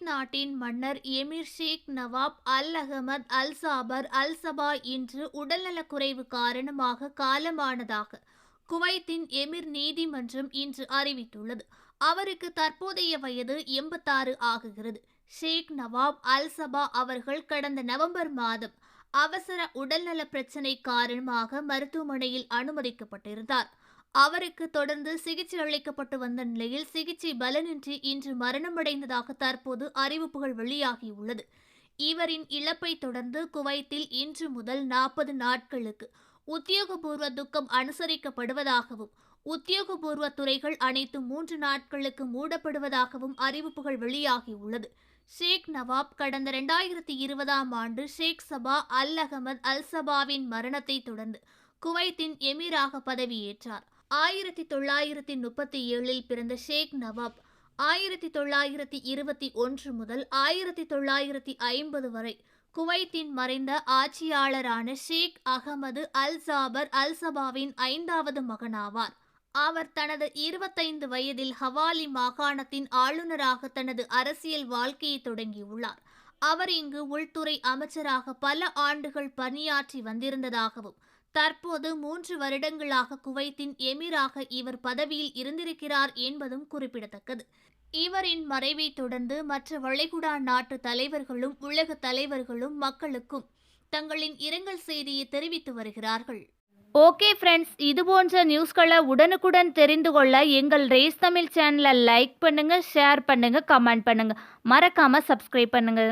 நாட்டின் மன்னர் எமிர் ஷேக் நவாப் அல் அகமது அல் சாபர் அல் சபா இன்று உடல்நலக்குறைவு காரணமாக காலமானதாக குவைத்தின் எமிர் நீதிமன்றம் இன்று அறிவித்துள்ளது. அவருக்கு தற்போதைய வயது எண்பத்தாறு ஆகுகிறது. ஷேக் நவாப் அல் சபா அவர்கள் கடந்த நவம்பர் மாதம் அவசர உடல்நல பிரச்சினை காரணமாக மருத்துவமனையில் அனுமதிக்கப்பட்டிருந்தார். அவருக்கு தொடர்ந்து சிகிச்சை அளிக்கப்பட்டு வந்த நிலையில் சிகிச்சை பலனின்றி இன்று மரணமடைந்ததாக தற்போது அறிவிப்புகள் வெளியாகியுள்ளது. இவரின் இழப்பை தொடர்ந்து குவைத்தில் இன்று முதல் நாற்பது நாட்களுக்கு உத்தியோகபூர்வ துக்கம் அனுசரிக்கப்படுவதாகவும் உத்தியோகபூர்வ துறைகள் அனைத்து மூன்று நாட்களுக்கு மூடப்படுவதாகவும் அறிவிப்புகள் வெளியாகியுள்ளது. ஷேக் நவாப் கடந்த இரண்டாயிரத்தி இருபதாம் ஆண்டு ஷேக் சபா அல் அகமது அல் சபாவின் மரணத்தை தொடர்ந்து குவைத்தின் எமீராக பதவியேற்றார். ஆயிரத்தி தொள்ளாயிரத்தி முப்பத்தி ஏழில் பிறந்த ஷேக் நவாப் ஆயிரத்தி தொள்ளாயிரத்தி இருபத்தி ஒன்று முதல் ஆயிரத்தி தொள்ளாயிரத்தி ஐம்பது வரை குவைத்தின் மறைந்த ஆட்சியாளரான ஷேக் அகமது அல் ஜாபர் அல் சபாவின் ஐந்தாவது மகனாவார். அவர் தனது இருபத்தைந்து வயதில் ஹவாலி மாகாணத்தின் ஆளுநராக தனது அரசியல் வாழ்க்கையை தொடங்கியுள்ளார். அவர் இங்கு உள்துறை அமைச்சராக பல ஆண்டுகள் பணியாற்றி வந்திருந்ததாகவும் தற்போது மூன்று வருடங்களாக குவைத்தின் எமிராக இவர் பதவியில் இருந்திருக்கிறார் என்பதும் குறிப்பிடத்தக்கது. இவரின் மறைவை தொடர்ந்து மற்ற வளைகுடா நாட்டு தலைவர்களும் உலக தலைவர்களும் மக்களுக்கும் தங்களின் இரங்கல் செய்தியை தெரிவித்து வருகிறார்கள். ஓகே ஃப்ரெண்ட்ஸ் இது போன்ற நியூஸ்களை உடனுக்குடன் தெரிந்து கொள்ள எங்கள் ரேஸ் தமிழ் சேனலை லைக் பண்ணுங்க ஷேர் பண்ணுங்க கமெண்ட் பண்ணுங்க. மறக்காம சப்ஸ்கிரைப் பண்ணுங்க.